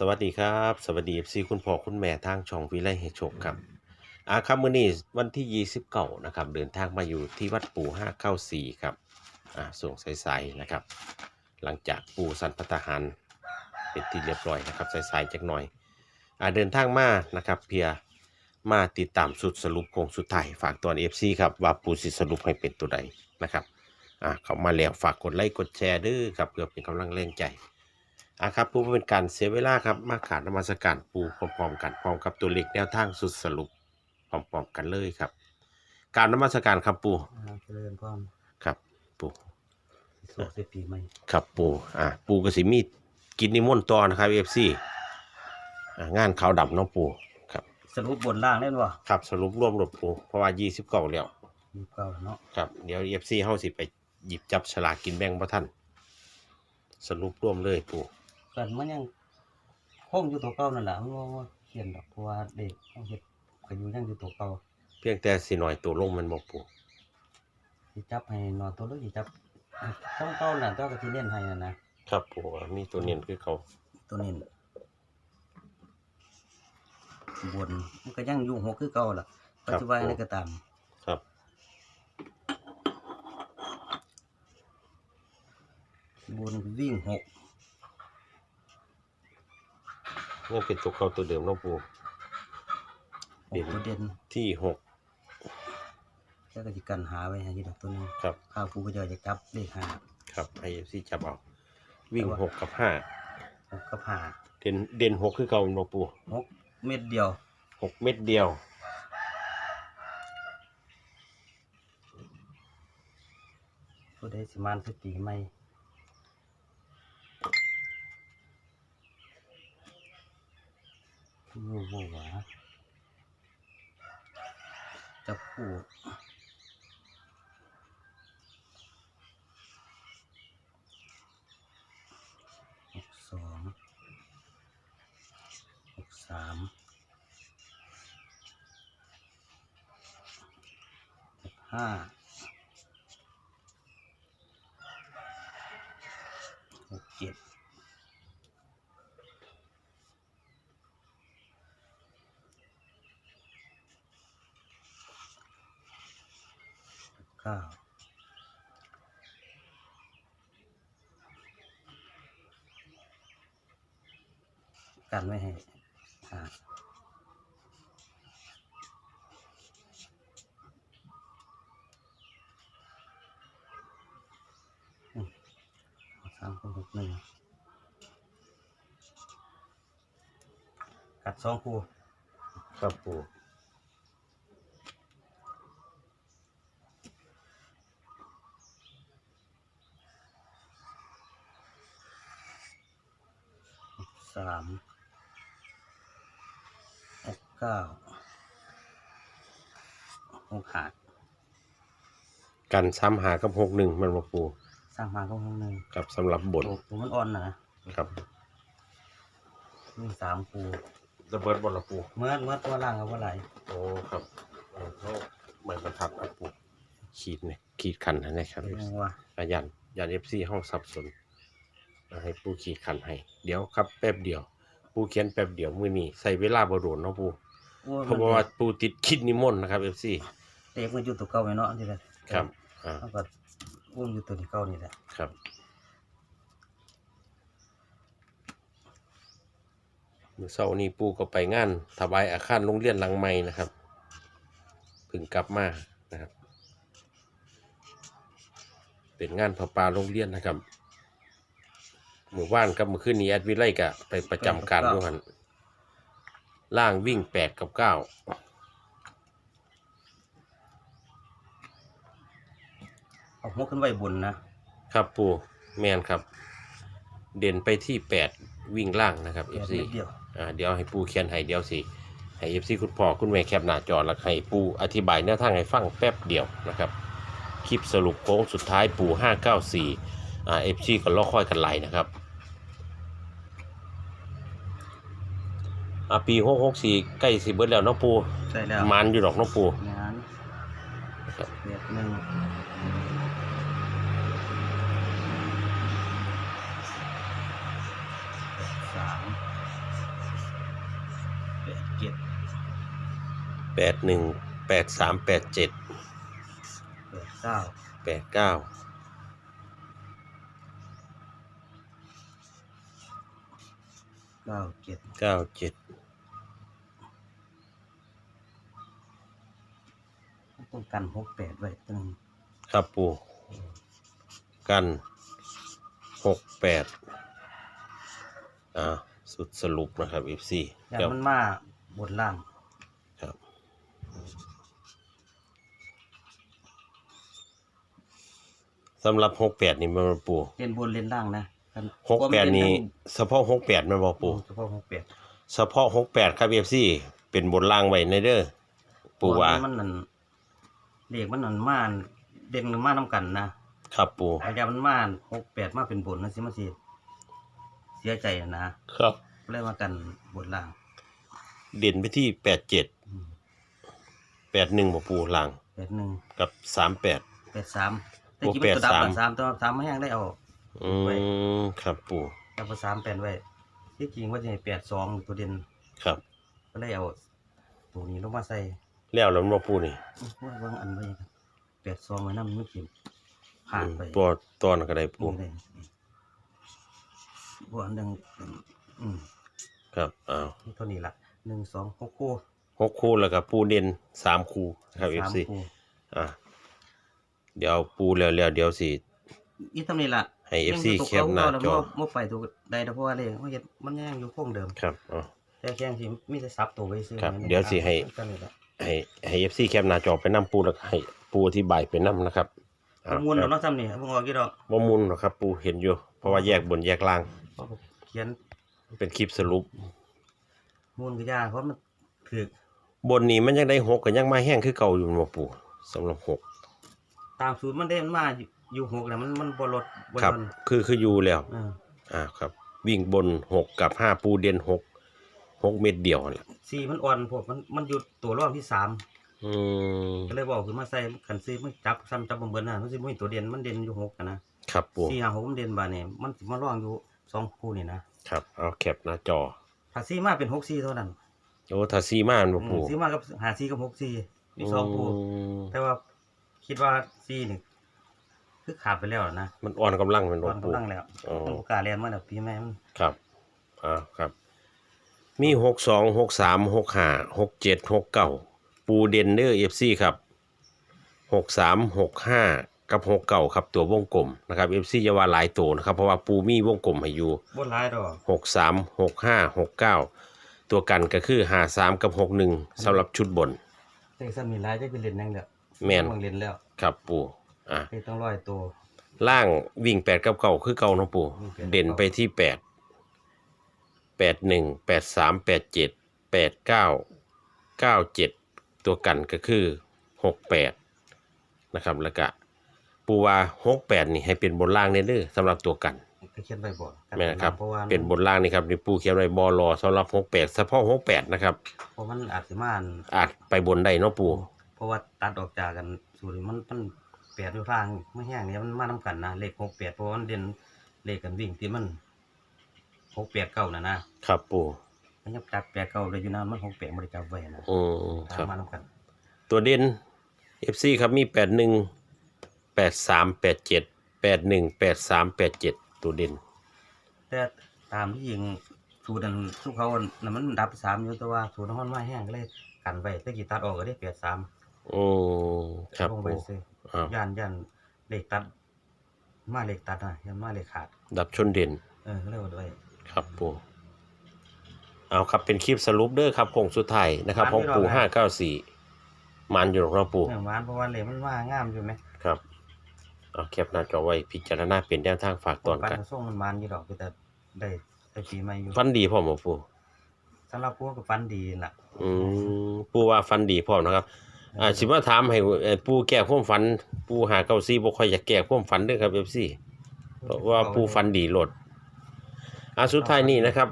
สวัสดีครับ สวัสดี FC คุณพ่อคุณแม่ทางช่องวิไลให้โชคครับอาครัมื้อนี้วันที่29นะครับเดินทางมาอยู่ที่วัดปู่594ครับอ่าส่งใสๆนะครับ หลังจากปู่สันพตหารเป็นที่เรียบร้อยนะครับใสๆจักหน่อยอ่าเดินทางมานะครับเพียมาติดตามสุดสรุปโคงสุดท้ายฝากตัว FC ครับว่าปู่สิสรุปให้เป็นตัวใดนะครับอ่าเขามาแล้วฝากกดไลค์กดแชร์ด้อครับเพื่อเป็นกำลังแรงใจ อะครับผู้เป็นการเสียเวลาครับมาขาดนมัสการปูพร้อมๆกันพร้อมกับตัวเลขแนวทางสุดสรุปพร้อมๆกันเลยครับ การนมัสการครับปูอ่าเจริญพรครับปูสุขเสียปีใหม่ครับปูอะปูกสิมีกินนิมนต์ต่อนะครับเอฟซีอะงานขาวดำเน้องปูครับสรุปบนล่างได้บ่ครับสรุปรวมรวมปูเพราะว่ายี่สิบเก้าแล้วมีเก่าเนาะครับเดี๋ยวเอฟซีเฮาสิไปหยิบจับฉลากกินแบ่งพระท่านสรุปรวมเลยปู กันมันยังคงอยู่ตัวเก่านั่นแหละมันบ่ว่าเขียนดอกเพราะว่าเด็กเขาเฮ็ดก็อยู่ยังอยู่ตัวเก่าเพียงแต่สิหน่อยตัวลงมันบอกปูสิจับให้นอนตัวหรือสิจับต้องเก่าน่ะตัวก็สิเล่นให้นั่นนะครับปูมีตัวเนียนคือเขาตัวนี้น่ะบนมันก็ยังอยู่หกคือเก่าล่ะปัจจุบันอะไรก็ตามครับบนวิ่งหก ยังเป็นตัวเขาตัวเดิมเน้องปูหกตัวเด่นที่หกแล้วก็สิกันหาไว้ให้อยู่ดอกตัวนึงครับ ข้าวผู้ก็จะจะจับเลขห้าครับไอเอฟซีจับเอาวิ่งแต่ว่าหกกับห้าหกกับห้าเด่นเด่นหกคือเก่าเน้องปูหกเม็ดเดียวหกเม็ดเดียวผู้ใดสิมานสติใหม่รู้หวาจับผู้หกสองหกสามหกห้าหกเจ็ด เก้ากันไว้ให้อ่าสามคนหกหนึ่งกัดสองคู่ครับปู สามหกเก้าหกหาดกันซ้ำหากับหกหนึ่งมันมาปูสร้างมาก็ห้องหนึ่งครับสำหรับบทตัวตัวมันอ่อนนะนะครับมีสามคูระเบิดบอลละปูเมื่อเมื่อตัวล่างกับว่าไหลโอ้ครับเออเขาเหมือนประทับครับปูขีดเนี่ยขีดคันนะครับ เรียกว่า อายันยันเอฟซีห้องสับสนเอา ให้ปูขีดคันให้ เดี๋ยวครับแป๊บเดียว ปูเขียนแป๊บเดียวมือนี้ใส่เวลาบโดนเนาะปูโอ้ยเพราะว่าปูติดคิดนิมนต์นะครับเอฟซีเด็กมันอยู่ตัวเก่าไว้เนาะที่ละครับอ่าแล้วก็อุ้มอยู่ตัวที่เก่านี่แหละครับเมื่อเช้านี้ปู่ก็ไปงานถวายอาคารโรงเรียนหลังใหม่นะครับเพิ่งกลับมานะครับ เป็นงานพระปาโรงเรียนนะครับเมื่อว่านกับเมื่อคืนนี้แอดวิไลกะไปประจำการด้วยกันล่างวิ่งแปดกับเก้าเอาหัวขึ้นไว้บนนะครับปู่แมนครับ เด่นไปที่แปดวิ่งล่างนะครับเอแค่ฟซีเม็ดเดียวอ่าเดี๋ยวให้ปูเขียนให้เดี๋ยวสิให้เอฟซีคุณพ่อคุณแม่แคปหน้าจอแล้วให้ปูอธิบายแนวทางให้ฟังแป๊บเดียวนะครับ คลิปสรุปโค้งสุดท้ายปู594อ่า เอฟซีก็ล่อค่อยกันไหลนะครับอะปีหกหกสี่ใกล้สิเบิร์ดแล้วน้องปูมันอยู่ดอกน้องปูแปดหนึ่งแปดสามแปดเจ็ดแปดเก้าแปดเก้า เก้าเจ็ดเก้าเจ็ดต้องกันหกแปดไว้ตรงครับปูกันหกแปดอ่าสุดสรุปนะครับ FC อย่างเดี๋ยวมันมาบนล่างครับสำหรับหกแปดนี่มันบ่ปู เล่นบนเล่นล่างนะ หกแปดนี่เฉพาะหกแปดมันบ่ปูเฉพาะหกแปดเฉพาะหกแปดครับ FC เป็นบนล่างไว้ในเด้อปูว่ามันนั่นเรียกมันนั่นมาเด่นมาน้ำกันนะครับปูไอ้ยามันมาหกแปดมาเป็นบนนะสิมันสิเสียใจอะนะครับเลยมากันบนล่าง เด่นไปที่แปดเจ็ดอืมแปดหนึ่งบ่ปูล่างแปดหนึ่งกับสามแปดแปดสามแต่โอ้กี่เป็นตัวดับ83อะสามตัวสามไม่แห้งได้เอา อืมครับปูดับสามแปดไว้ ที่จริงว่าจะให้แปดสองตัวเด่นครับ ก็เลยเอาตัวนี้ลงมาใส่แล้วแล้วมันบ่ปูนี่ว่าบางอันไว้ครับแปดซองไว้น้ำไม่กินผ่านไปอืมตัวตอนก็ได้ปูนี่เลยบวอันหนึ่งอืมครับอ้าวเท่านี้ละหนึ่งสองหกคู่หกคู่แล้วก็ปูเด่นสามคู่ครับสาม FC คู่อะเดี๋ยวปูแล้วแล้วเดี๋ยวสิอีเท่านี้ละ ให้ FC ยังยู่แคปหน้าจอตัวเก่แล้วบ่ไปตัวใดแต่เพราะว่าเลยมันเฮ็ดมันยังอยู่โค้งเดิมครับอ๋อแต่แค่ที่มีแต่ซับตัวไว้ซื้อครับไว้ในเดี๋ยวสิให้ก็นี่ละให้ให้ FC แคปหน้าจอไปนํปูแล้วก็ให้ปูอธิบายไปนํนะครับประมวลคแล้รัวบเนาะซ้ำนี่บ่งออกกี่ดอกบ่มุนหรอกครับ ปูเห็นอยู่ เพราะว่าแยกบนแยกล่างเพราะเขียนเป็นคลิปสรุป มูลก็ยากเพราะมันถือบนนี้มันยังได้หกก็ยังมาแห้งคือเก่าอยู่บ่ปูสำหรับหกตามสูตรมันได้มันมาอยู่ อยู่หกแล้วมันมันบ่ลดบ่ครับลดคือคืออยู่แล้ว อ่าอ่าครับ วิ่งบนหกกับห้าปูเด่นหกหกเม็ดเดียวนั่นแหละสี่มันอ่อนพวกมันมันอยู่ตัวรอบที่สามอืมก็เลยบอกขึ้นมาใส่กันซื้อมันจับซ้ำจับบ่เบิ่นน่ะมันสิบ่มีตัวเด่นมันเด่นอยู่หกอะนะครับปูสี่ห้าหกมันเด่นบาดนี่มันสิมาร่องอยู่สองคู่นี่นะครับ เอาแคปหน้าจอถ้าสี่มาเป็นหกสี่เท่านั้นโอ้ถ้าซีมามันบ่อืปูมสี่มากับหาสี่กับหกสี่มีสองคู่มแต่ว่าคิดว่าสี่นี่ คือขาดไปแล้วนะมันอ่อนกำลังเป็นตบ่อนปูกำลังแล้วอ๋อมันโอกาสเรียนมาแล้วปีแม่มันครับอ่าครับ มีหกสองหกสามหกห้าหกเจ็ดหกเก้าปูเด่นเดอร์เอฟซีครับหกสามหกห้ากับหกเก้าครับตัววงกลมนะครับเอฟซีจะว่าหลายตัวนะครับ เพราะว่าปูมีวงกลมให้อยู่บ่หลายดอกหกสามหกห้าหกเก้าตัวกันก็คือห้าสามกับหกหนึ่งสำหรับชุดบนแต่ซ้ำมีหลายจะไปเรียนนั่งแล้วแม่นต้องเรียนแล้ว ครับปู อะไปต้องร้อยตัว ล่างวิ่งแปดกับเก่าคือเก่าเนาะปูวิ่งแปดกับเก้าเด่นไปที่แปดแปดหนึ่งแปดสามแปดเจ็ดแปดเก้าเก้าเจ็ดตัวกันก็คือหกแปดนะครับแล้วก็ปูว่าหกแปดนี่ให้เป็นบนล่างเด้อสำหรับตัวกันก็เขียนไว้บ่กัแม่นะครับ เพราะว่าเป็นบนล่างนี่ครับนี่ปูเขียนไว้บอลอสำหรับหกแปดเฉพาะหกแปดนะครับ เพราะมันอาจสิมาอันอาจไปบนได้เนาะปูเพราะว่าตัดออกจากกันสูตรมันมัน แปดอยู่ทางไม่แห้งเนี่ยมันมานํกันนะเลขหกแปดเพราะว่ามันเด่นเลขกันวิ่งที่มันหกแปดเก้านะนะครับปูมันยังจับแปดเก้าเลยอยู่นะมันหกแปดบริจับไว้นะอืมคตารัมบมานํกันตัวเด่น FC ครับมีแปดหนึ่งแปดสามแปดเจ็ดแปดหนึ่งแปดสามแปดเจ็ดตัวเด่น แต่ตามที่ยิงสูตรนั้นสู้เขาน่ะมันดับสามอยู่แต่ว่าสูตรนั้นมันมาแห้งก็เลยกันไว้ตะกี้ตัดออกก็ได้แปดสามอืมครับลงไปปูซื้อ อ่าย่านย่านเลขตัด มาเลขตัดนะยันมาเลขขาด ดับชนเด่น เออก็เลยเอาด้วยครับปูเอาครับเป็นคลิปสรุปเด้อครับโค้งสุดท้ายนะครับของปูห้าเก้าสี่มันอยู่หรอกเนาะปู เนื่องหวานเพราะว่าเลขมันว่างามอยู่ไหมครับเอาแคปหน้าจอไว้พิจารณาเป็นแนวทางฝากตอนปันกัน ส่งมันมันอยู่ดอกคือแต่ได้ได้ปีใหม่อยู่ฟันดีพร้อมบ่ปูสำหรับพวกกับฟันดีล่ะ อืมปูว่าฟันดีพร้อมนะครับ อ่าสิมาถามให้เอ่อปูแก้ความฝัน ปูหาเก้าซี่บ่ค่อยอยากแก้ความฝันเด้อครับ FC เพราะว่าปูฟันดีโลดอ่าสุดท้ายนี้นะครับ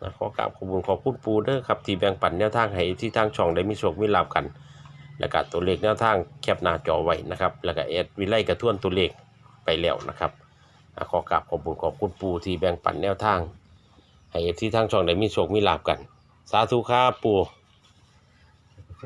อ่าขอกราบขอบคุณขอบคุณปูเด้อครับที่แบ่งปันแนวทางให้ที่ทางช่องได้มีโชคมีลาภกัน แล้วก็ตัวเลขแนวทางแคปหน้าจอไว้นะครับ แล้วก็แอดวิไลกระท่วนตัวเลขไปแล้วนะครับอ่าขอกราบขอบคุณขอบคุณปูที่แบ่งปันแนวทาง ให้ที่ทางช่องได้มีโชคมีลาภกัน สาธุครับปูกาแฟ